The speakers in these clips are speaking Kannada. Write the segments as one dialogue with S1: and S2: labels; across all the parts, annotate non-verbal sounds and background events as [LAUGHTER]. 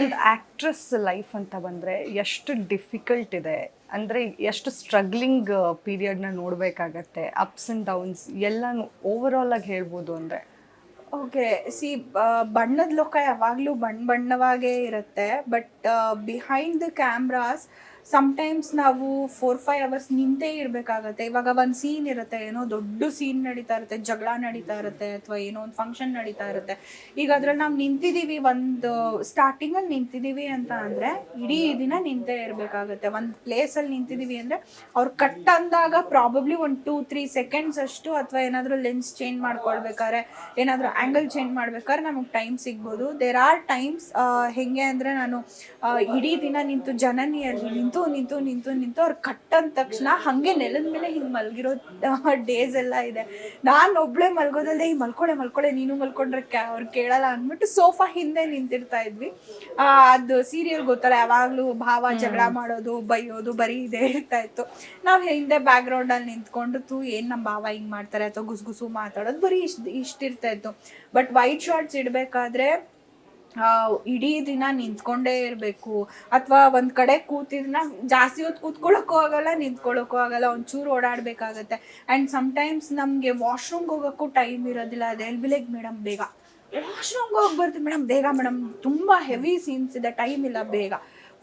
S1: ಒಂದು ಆಕ್ಟ್ರೆಸ್ ಲೈಫ್ ಅಂತ ಬಂದರೆ ಎಷ್ಟು ಡಿಫಿಕಲ್ಟ್ ಇದೆ. ಅಂದರೆ ಎಷ್ಟು ಸ್ಟ್ರಗ್ಲಿಂಗ್ ಪೀರಿಯಡ್ನ ನೋಡಬೇಕಾಗತ್ತೆ ಅಪ್ಸ್ ಆ್ಯಂಡ್ ಡೌನ್ಸ್ ಎಲ್ಲನೂ ಓವರ್ ಆಲ್ ಆಗಿ ಹೇಳ್ಬೋದು ಅಂದರೆ.
S2: ಓಕೆ ಸಿ ಬಣ್ಣದ ಲೋಕ ಯಾವಾಗಲೂ ಬಣ್ಣ ಬಣ್ಣವಾಗೇ ಇರುತ್ತೆ but behind the cameras sometimes ನಾವು ಫೋರ್ ಫೈವ್ ಅವರ್ಸ್ ನಿಂತೇ ಇರಬೇಕಾಗತ್ತೆ. ಇವಾಗ ಒಂದು ಸೀನ್ ಇರುತ್ತೆ, ಏನೋ ದೊಡ್ಡ ಸೀನ್ ನಡೀತಾ ಇರುತ್ತೆ, ಜಗಳ ನಡೀತಾ ಇರುತ್ತೆ ಅಥವಾ ಏನೋ ಒಂದು ಫಂಕ್ಷನ್ ನಡೀತಾ ಇರುತ್ತೆ. ಈಗ ಅದ್ರಲ್ಲಿ ನಾವು ನಿಂತಿದ್ದೀವಿ ಒಂದು ಸ್ಟಾರ್ಟಿಂಗಲ್ಲಿ ನಿಂತಿದ್ದೀವಿ ಅಂತ ಅಂದರೆ ಇಡೀ ದಿನ ನಿಂತೇ ಇರಬೇಕಾಗತ್ತೆ. ಒಂದು ಪ್ಲೇಸಲ್ಲಿ ನಿಂತಿದ್ದೀವಿ ಅಂದರೆ ಅವ್ರು ಕಟ್ ಅಂದಾಗ ಪ್ರಾಬಬ್ಲಿ ಒಂದು ಟೂ ತ್ರೀ ಸೆಕೆಂಡ್ಸ್ ಅಷ್ಟು ಅಥವಾ ಏನಾದರೂ ಲೆನ್ಸ್ ಚೇಂಜ್ ಮಾಡ್ಕೊಳ್ಬೇಕಾದ್ರೆ, ಏನಾದರೂ ಆ್ಯಂಗಲ್ ಚೇಂಜ್ ಮಾಡ್ಬೇಕಾದ್ರೆ ನಮಗೆ ಟೈಮ್ ಸಿಗ್ಬೋದು. ದೇರ್ ಆರ್ ಟೈಮ್ಸ್ ಹೆಂಗೆ ಅಂದರೆ ನಾನು ಇಡೀ ದಿನ ನಿಂತು ಜನನಿಯಲ್ಲಿ ನಿಂತು ನಿಂತು ನಿಂತು ನಿಂತು ಅವ್ರು ಕಟ್ಟಂದ ತಕ್ಷಣ ಹಾಗೆ ನೆಲದ ಮೇಲೆ ಹಿಂಗೆ ಮಲಗಿರೋ ಡೇಸ್ [LAUGHS] ಎಲ್ಲ ಇದೆ. ನಾನು ಒಬ್ಳೆ ಮಲ್ಗೋದಲ್ದೆ ಈಗ ಮಲ್ಕೊಳೆ ಮಲ್ಕೊಳೆ ನೀನು ಮಲ್ಕೊಂಡ್ರೆ ಕ್ಯಾ ಅವ್ರು ಕೇಳಲ್ಲ ಅಂದ್ಬಿಟ್ಟು ಸೋಫಾ ಹಿಂದೆ ನಿಂತಿರ್ತಾ ಇದ್ವಿ. ಆ, ಅದು ಸೀರಿಯಲ್ ಗೊತ್ತಲ್ಲ ಯಾವಾಗಲೂ ಭಾವ ಜಗಳ ಮಾಡೋದು ಬೈಯೋದು ಬರೀ ಇದೇ ಇರ್ತಾ ಇತ್ತು. ನಾವು ಹಿಂದೆ ಬ್ಯಾಕ್ಗ್ರೌಂಡಲ್ಲಿ ನಿಂತ್ಕೊಂಡು ತೂ ಏನು ನಮ್ಮ ಭಾವ ಹಿಂಗೆ ಮಾಡ್ತಾರೆ? ಅಥವಾ ಗುಸುಗುಸು ಮಾತಾಡೋದು ಬರೀ ಇಷ್ಟು ಇಷ್ಟಿರ್ತಾ ಇತ್ತು. ಬಟ್ ವೈಟ್ ಶಾರ್ಟ್ಸ್ ಇಡಬೇಕಾದ್ರೆ ಇಡೀ ದಿನ ನಿಂತ್ಕೊಂಡೇ ಇರಬೇಕು. ಅಥವಾ ಒಂದು ಕಡೆ ಕೂತಿದ್ನ ಜಾಸ್ತಿ ಹೊತ್ತು ಕೂತ್ಕೊಳ್ಳೋಕ್ಕೂ ಆಗಲ್ಲ ನಿಂತ್ಕೊಳ್ಳೋಕ್ಕೂ ಆಗಲ್ಲ, ಒಂಚೂರು ಓಡಾಡಬೇಕಾಗತ್ತೆ. ಆ್ಯಂಡ್ ಸಮ್ಟೈಮ್ಸ್ ನಮಗೆ ವಾಶ್ರೂಮ್ಗೆ ಹೋಗೋಕ್ಕೂ ಟೈಮ್ ಇರೋದಿಲ್ಲ. ಅದು ಎಲ್ಬಿಲೆಗ್ ಮೇಡಮ್, ಬೇಗ. ವಾಶ್ರೂಮ್ಗೆ ಹೋಗಿ ಬರ್ತೀವಿ ಮೇಡಮ್, ಬೇಗ, ಮೇಡಮ್. ತುಂಬ ಹೆವಿ ಸೀನ್ಸ್ ಇದೆ ಟೈಮ್ ಇಲ್ಲ, ಬೇಗ.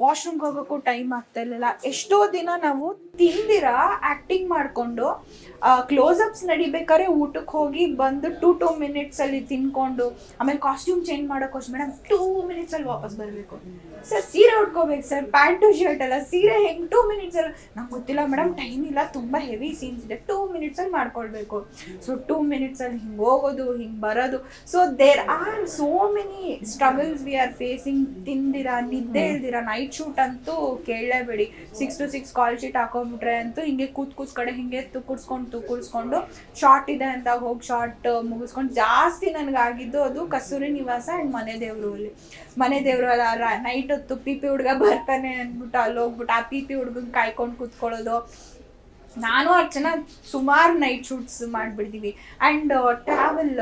S2: ವಾಶ್ರೂಮ್ಗೆ ಹೋಗೋಕ್ಕೂ ಟೈಮ್ ಆಗ್ತಾ ಇರಲಿಲ್ಲ. ಎಷ್ಟೋ ದಿನ ನಾವು ತಿಂದಿರ ಆ್ಯಕ್ಟಿಂಗ್ ಮಾಡಿಕೊಂಡು ಕ್ಲೋಸಪ್ಸ್ ನಡಿಬೇಕಾದ್ರೆ ಊಟಕ್ಕೆ ಹೋಗಿ ಬಂದು ಟೂ ಟೂ ಮಿನಿಟ್ಸಲ್ಲಿ ತಿನ್ಕೊಂಡು, ಆಮೇಲೆ ಕಾಸ್ಟ್ಯೂಮ್ ಚೇಂಜ್ ಮಾಡೋಕ್ಕೋಸ್ಕರ ಮೇಡಮ್ ಟೂ ಮಿನಿಟ್ಸಲ್ಲಿ ವಾಪಸ್ ಬರಬೇಕು. ಸರ್ ಸೀರೆ ಉಟ್ಕೋಬೇಕು ಸರ್ ಪ್ಯಾಂಟು ಶರ್ಟ್ ಅಲ್ಲ ಸೀರೆ ಹೆಂಗೆ ಟೂ ಅಲ್ಲ. ನಂಗೆ ಗೊತ್ತಿಲ್ಲ ಮೇಡಮ್ ಟೈಮ್ ಇಲ್ಲ. ತುಂಬ ಹೆವಿ ಸೀನ್ಸ್ ಇದೆ. ಟೂ ಮಿನಿಟ್ಸಲ್ಲಿ ಮಾಡ್ಕೊಳ್ಬೇಕು. ಸೊ ಟೂ ಮಿನಿಟ್ಸಲ್ಲಿ ಹಿಂಗೆ ಹೋಗೋದು ಹಿಂಗೆ ಬರೋದು. So there are so many struggles we are facing ತಿಂದಿರಾ ನಿದ್ದೆ ಇಲ್ದಿರ ನೈಟ್ ಶೂಟ್ ಅಂತೂ ಕೇಳಲೇಬೇಡಿ six to six call sheet ಹಾಕೊಂಡ್ಬಿಟ್ರೆ ಅಂತೂ ಹಿಂಗೆ ಕೂತ್ ಕೂತ್ ಕಡೆ ಹಿಂಗೆ ತುಕ್ಕುಡ್ಸ್ಕೊಂಡು ತುಕ್ಕುಡ್ಸ್ಕೊಂಡು ಶಾರ್ಟ್ ಇದೆ ಅಂತ ಹೋಗಿ ಶಾರ್ಟ್ ಮುಗಿಸ್ಕೊಂಡು ಜಾಸ್ತಿ ನನಗಾಗಿದ್ದು ಅದು ಕಸೂರಿ ನಿವಾಸ ಆ್ಯಂಡ್ ಮನೆ ದೇವರು ಅಲ್ಲಿ. ಮನೆ ದೇವರು ಅಲ್ಲ ನೈಟ್ ಹೊತ್ತು ಪಿ ಪಿ ಹುಡುಗ ಬರ್ತಾನೆ ಅಂದ್ಬಿಟ್ಟು ಅಲ್ಲಿ ಹೋಗ್ಬಿಟ್ಟು ಆ ಪಿ ಪಿ ಹುಡುಗನ್ ಕಾಯ್ಕೊಂಡು ಕೂತ್ಕೊಳ್ಳೋದು. ನಾನು ಅರ್ಚನಾ ಸುಮಾರು ನೈಟ್ ಶೂಟ್ಸ್ ಮಾಡಿಬಿಡ್ತೀವಿ. ಆ್ಯಂಡ್ ಟ್ರಾವೆಲ್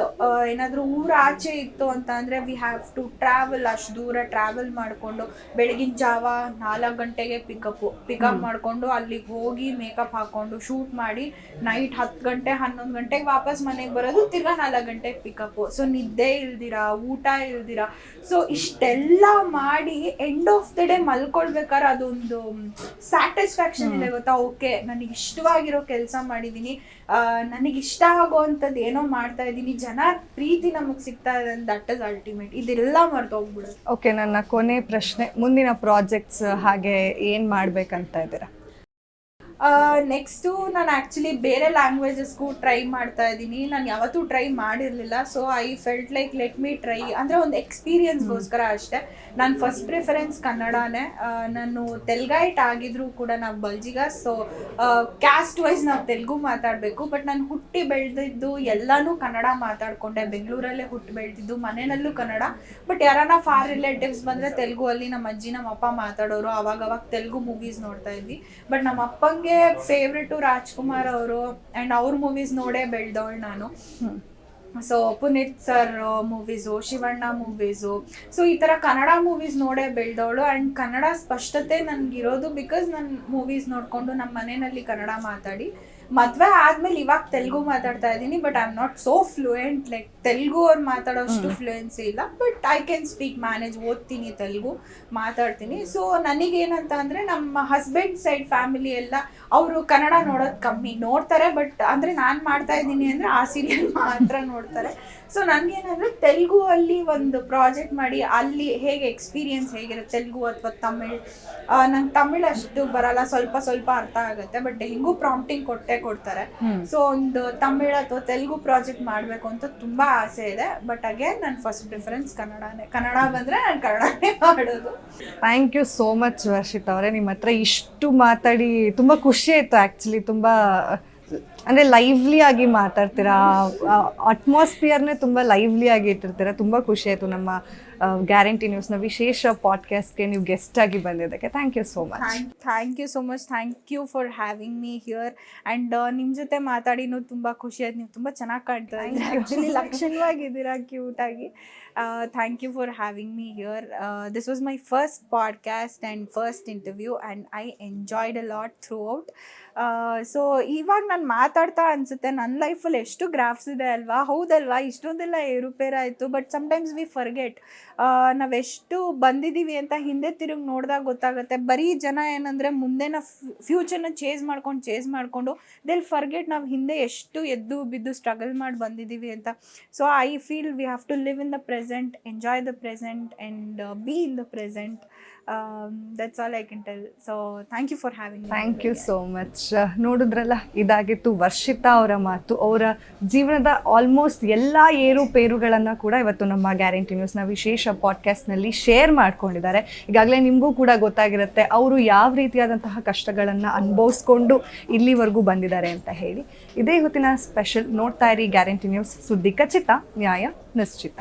S2: ಏನಾದರೂ ಊರ ಆಚೆ ಇತ್ತು ಅಂತ ಅಂದರೆ ವಿ ಹ್ಯಾವ್ ಟು ಟ್ರಾವೆಲ್ ಅಷ್ಟು ದೂರ ಟ್ರಾವೆಲ್ ಮಾಡಿಕೊಂಡು ಬೆಳಗಿನ ಜಾವ ನಾಲ್ಕು ಗಂಟೆಗೆ ಪಿಕಪ್ ಪಿಕಪ್ ಮಾಡಿಕೊಂಡು ಅಲ್ಲಿಗೆ ಹೋಗಿ ಮೇಕಪ್ ಹಾಕ್ಕೊಂಡು ಶೂಟ್ ಮಾಡಿ ನೈಟ್ ಹತ್ತು ಗಂಟೆ ಹನ್ನೊಂದು ಗಂಟೆಗೆ ವಾಪಸ್ ಮನೆಗೆ ಬರೋದು ತಿರ್ಗಾ ನಾಲ್ಕು ಗಂಟೆಗೆ ಪಿಕಪ್ಪು ಸೊ ನಿದ್ದೆ ಇಲ್ದಿರ ಊಟ ಇಲ್ದಿರ. ಸೊ ಇಷ್ಟೆಲ್ಲ ಮಾಡಿ ಎಂಡ್ ಆಫ್ ದ ಡೇ ಮಲ್ಕೊಳ್ಬೇಕಾದ್ರೆ ಅದೊಂದು ಸ್ಯಾಟಿಸ್ಫ್ಯಾಕ್ಷನ್ ಇದೆ ಗೊತ್ತಾ? ಓಕೆ ನನಗೆ ಇಷ್ಟವಾಗಿರೋ ಕೆಲಸ ಮಾಡಿದ್ದೀನಿ ನನಗೆ ಇಷ್ಟ ಆಗೋವಂಥದ್ದು ಏನೋ ಮಾಡ್ತಾ ಇದ್ದೀನಿ. ಜನ ಪ್ರೀತಿ ನಮಗೆ ಸಿಗ್ತಾ ಇದೆ ದಟ್ ಇಸ್ ಅಲ್ಟಿಮೇಟ್. ಇದೆಲ್ಲ ಮರ್ತೋಗ್ಬಿಡೋದು
S1: ಓಕೆ ನನ್ನ ಕೊನೆ ಪ್ರಶ್ನೆ, ಮುಂದಿನ ಪ್ರಾಜೆಕ್ಟ್ಸ್ ಹಾಗೆ ಏನು ಮಾಡಬೇಕಂತ ಇದ್ದೀರಾ?
S2: ನೆಕ್ಸ್ಟು ನಾನು ಆ್ಯಕ್ಚುಲಿ ಬೇರೆ ಲ್ಯಾಂಗ್ವೇಜಸ್ಗೂ ಟ್ರೈ ಮಾಡ್ತಾ ಇದ್ದೀನಿ. ನಾನು ಯಾವತ್ತೂ ಟ್ರೈ ಮಾಡಿರಲಿಲ್ಲ. So I felt like let me try ಅಂದರೆ ಒಂದು ಎಕ್ಸ್ಪೀರಿಯನ್ಸ್ಗೋಸ್ಕರ ಅಷ್ಟೇ. ನಾನು ಫಸ್ಟ್ ಪ್ರಿಫರೆನ್ಸ್ ಕನ್ನಡನೇ. ನಾನು ತೆಲ್ಗೈಟ್ ಆಗಿದ್ರು ಕೂಡ ನಾವು ಬಲ್ಜಿಗ ಸೊ ಕ್ಯಾಸ್ಟ್ ವೈಸ್ ನಾವು ತೆಲುಗು ಮಾತಾಡಬೇಕು. ಬಟ್ ನಾನು ಹುಟ್ಟಿ ಬೆಳೆದಿದ್ದು ಎಲ್ಲನೂ ಕನ್ನಡ ಮಾತಾಡ್ಕೊಂಡೆ. ಬೆಂಗಳೂರಲ್ಲೇ ಹುಟ್ಟಿ ಬೆಳೆದಿದ್ದು ಮನೆಯಲ್ಲೂ ಕನ್ನಡ. ಬಟ್ ಯಾರನ್ನ ಫಾರ್ ರಿಲೇಟಿವ್ಸ್ ಬಂದರೆ ತೆಲುಗು ಅಲ್ಲಿ ನಮ್ಮ ಅಜ್ಜಿ ನಮ್ಮ ಅಪ್ಪ ಮಾತಾಡೋರು ಅವಾಗ ಅವಾಗ ತೆಲುಗು ಮೂವೀಸ್ ನೋಡ್ತಾ ಇದ್ವಿ. ಬಟ್ ನಮ್ಮ ಅಪ್ಪಂಗೆ ಫೇವ್ರೆಟು ರಾಜ್ಕುಮಾರ್ ಅವರು ಆ್ಯಂಡ್ ಅವ್ರ ಮೂವೀಸ್ ನೋಡೇ ಬೆಳೆದವಳು ನಾನು. So Puneeth sir movies Shivanna movies so ಈ ಥರ ಕನ್ನಡ ಮೂವೀಸ್ ನೋಡೇ ಬೆಳೆದವಳು ಆ್ಯಂಡ್ ಕನ್ನಡ ಸ್ಪಷ್ಟತೆ ನನಗಿರೋದು ಬಿಕಾಸ್ ನಾನು ಮೂವೀಸ್ ನೋಡಿಕೊಂಡು ನಮ್ಮ ಮನೆಯಲ್ಲಿ ಕನ್ನಡ ಮಾತಾಡಿ. ಮದುವೆ ಆದ್ಮೇಲೆ ಇವಾಗ ತೆಲುಗು ಮಾತಾಡ್ತಾ ಇದ್ದೀನಿ but I am not so fluent like Telugu ಅವ್ರು ಮಾತಾಡೋಷ್ಟು ಫ್ಲೂಯೆನ್ಸಿ ಇಲ್ಲ but I can speak manage ಓದ್ತೀನಿ ತೆಲುಗು ಮಾತಾಡ್ತೀನಿ. ಸೊ ನನಗೇನಂತ ಅಂದರೆ ನಮ್ಮ ಹಸ್ಬೆಂಡ್ ಸೈಡ್ ಫ್ಯಾಮಿಲಿ ಎಲ್ಲ ಅವರು ಕನ್ನಡ ನೋಡೋದು ಕಮ್ಮಿ. ನೋಡ್ತಾರೆ ಬಟ್ ಅಂದರೆ ನಾನು ಮಾಡ್ತಾ ಇದ್ದೀನಿ ಅಂದರೆ ಆ ಸೀರಿಯಲ್ ಮಾತ್ರ ನೋಡ್ತಾರೆ. ಸೊ ನನಗೇನಂದರೆ ತೆಲುಗು ಅಲ್ಲಿ ಒಂದು ಪ್ರಾಜೆಕ್ಟ್ ಮಾಡಿ ಅಲ್ಲಿ ಹೇಗೆ ಎಕ್ಸ್ಪೀರಿಯನ್ಸ್ ಹೇಗಿರುತ್ತೆ ತೆಲುಗು ಅಥವಾ ತಮಿಳ್? ನಂಗೆ ತಮಿಳ್ ಅಷ್ಟು ಬರಲ್ಲ ಸ್ವಲ್ಪ ಸ್ವಲ್ಪ ಅರ್ಥ ಆಗುತ್ತೆ ಬಟ್ ಹೆಂಗೂ ಪ್ರಾಂಪ್ಟಿಂಗ್ ಕೊಟ್ಟೆ ಕೊಡ್ತಾರೆ. ಸೊ ಒಂದು ತಮಿಳ್ ಅಥವಾ ತೆಲುಗು ಪ್ರಾಜೆಕ್ಟ್ ಮಾಡಬೇಕು ಅಂತ ತುಂಬಾ ಆಸೆ ಇದೆ. ಬಟ್ ಅಗೇನ್ ನನ್ನ ಫಸ್ಟ್ ಪ್ರಿಫರೆನ್ಸ್ ಕನ್ನಡನೇ. ಕನ್ನಡ ಬಂದ್ರೆ ನಾನು ಕನ್ನಡನೇ [LAUGHS] ಮಾಡೋದು.
S1: Thank you so much Varshith ಅವರೇ. ನಿಮ್ಮ ಹತ್ರ ಇಷ್ಟು ಮಾತಾಡಿ ತುಂಬಾ ಖುಷಿ ಆಯ್ತು ಆಕ್ಚುಲಿ ತುಂಬ ಅಂದರೆ ಲೈವ್ಲಿ ಆಗಿ ಮಾತಾಡ್ತೀರಾ? ಅಟ್ಮಾಸ್ಫಿಯರ್ನೇ ತುಂಬ ಲೈವ್ಲಿ ಆಗಿ ಇಟ್ಟಿರ್ತೀರಾ? ತುಂಬ ಖುಷಿ ಆಯಿತು ನಮ್ಮ ಗ್ಯಾರಂಟಿ ನ್ಯೂಸ್ನ ವಿಶೇಷ ಪಾಡ್ಕಾಸ್ಟ್ಗೆ ನೀವು ಗೆಸ್ಟ್ ಆಗಿ ಬಂದಿದ್ದಕ್ಕೆ. Thank you so much
S2: thank you so much thank you for having me here and ನಿಮ್ಮ ಜೊತೆ ಮಾತಾಡಿನೂ ತುಂಬ ಖುಷಿ ಆಯ್ತು. ನೀವು ತುಂಬ ಚೆನ್ನಾಗಿ ಕಾಣ್ತಾ ಇದ್ದೀರಾ. ಆ್ಯಕ್ಚುಲಿ ಲಕ್ಷಣವಾಗಿದ್ದೀರಾ. ಕ್ಯೂಟಾಗಿ thank you for having me here this was my first podcast and first interview and I enjoyed a lot throughout so ಇವಾಗ ನಾನು ಮಾತಾಡ್ತಾ ಅನ್ಸುತ್ತೆ. ನನ್ನ ಲೈಫಲ್ಲಿ ಎಷ್ಟು ಗ್ರಾಫ್ಸ್ ಇದೆ ಅಲ್ವಾ? ಹೌದಲ್ವಾ? ಇಷ್ಟೊಂದೆಲ್ಲ ಏರುಪೇರಾಯಿತು, ಬಟ್ ಸಮ್ಟೈಮ್ಸ್ ವಿ ಫರ್ಗೆಟ್ ನಾವೆಷ್ಟು ಬಂದಿದ್ದೀವಿ ಅಂತ ಹಿಂದೆ ತಿರುಗಿ ನೋಡಿದಾಗ ಗೊತ್ತಾಗುತ್ತೆ. ಬರೀ ಜನ ಏನಂದರೆ ಮುಂದೆನ ಫ್ಯೂಚರ್ನ ಚೇಸ್ ಮಾಡ್ಕೊಂಡು ಚೇಸ್ ಮಾಡಿಕೊಂಡು ದೆಲ್ ಫರ್ಗೆಟ್ ನಾವು ಹಿಂದೆ ಎಷ್ಟು ಎದ್ದು ಬಿದ್ದು ಸ್ಟ್ರಗಲ್ ಮಾಡಿ ಬಂದಿದ್ದೀವಿ ಅಂತ. So I feel we have to live in the present enjoy the present and be in the present that's all I can tell so thank you for having
S1: thank you so much ನೋಡಿದ್ರಲ್ಲ, ಇದಾಗಿತ್ತು ವರ್ಷಿತಾ ಅವರ ಮಾತು, ಅವರ ಜೀವನದ ಆಲ್ಮೋಸ್ಟ್ ಎಲ್ಲ ಏರುಪೇರುಗಳನ್ನು ಕೂಡ ಇವತ್ತು ನಮ್ಮ ಗ್ಯಾರಂಟಿ ನ್ಯೂಸ್ನ ವಿಶೇಷ ಪಾಡ್ಕಾಸ್ಟ್ನಲ್ಲಿ ಶೇರ್ ಮಾಡ್ಕೊಂಡಿದ್ದಾರೆ. ಈಗಾಗಲೇ ನಿಮಗೂ ಕೂಡ ಗೊತ್ತಾಗಿರುತ್ತೆ ಅವರು ಯಾವ ರೀತಿಯಾದಂತಹ ಕಷ್ಟಗಳನ್ನು ಅನುಭವಿಸ್ಕೊಂಡು ಇಲ್ಲಿವರೆಗೂ ಬಂದಿದ್ದಾರೆ ಅಂತ ಹೇಳಿ. ಇದೇ ಹೊತ್ತಿನ ಸ್ಪೆಷಲ್ ನೋಡ್ತಾ ಇರಿ ಗ್ಯಾರಂಟಿ ನ್ಯೂಸ್ ಸುದ್ದಿ ಖಚಿತ, ನ್ಯಾಯ ನಿಶ್ಚಿತ.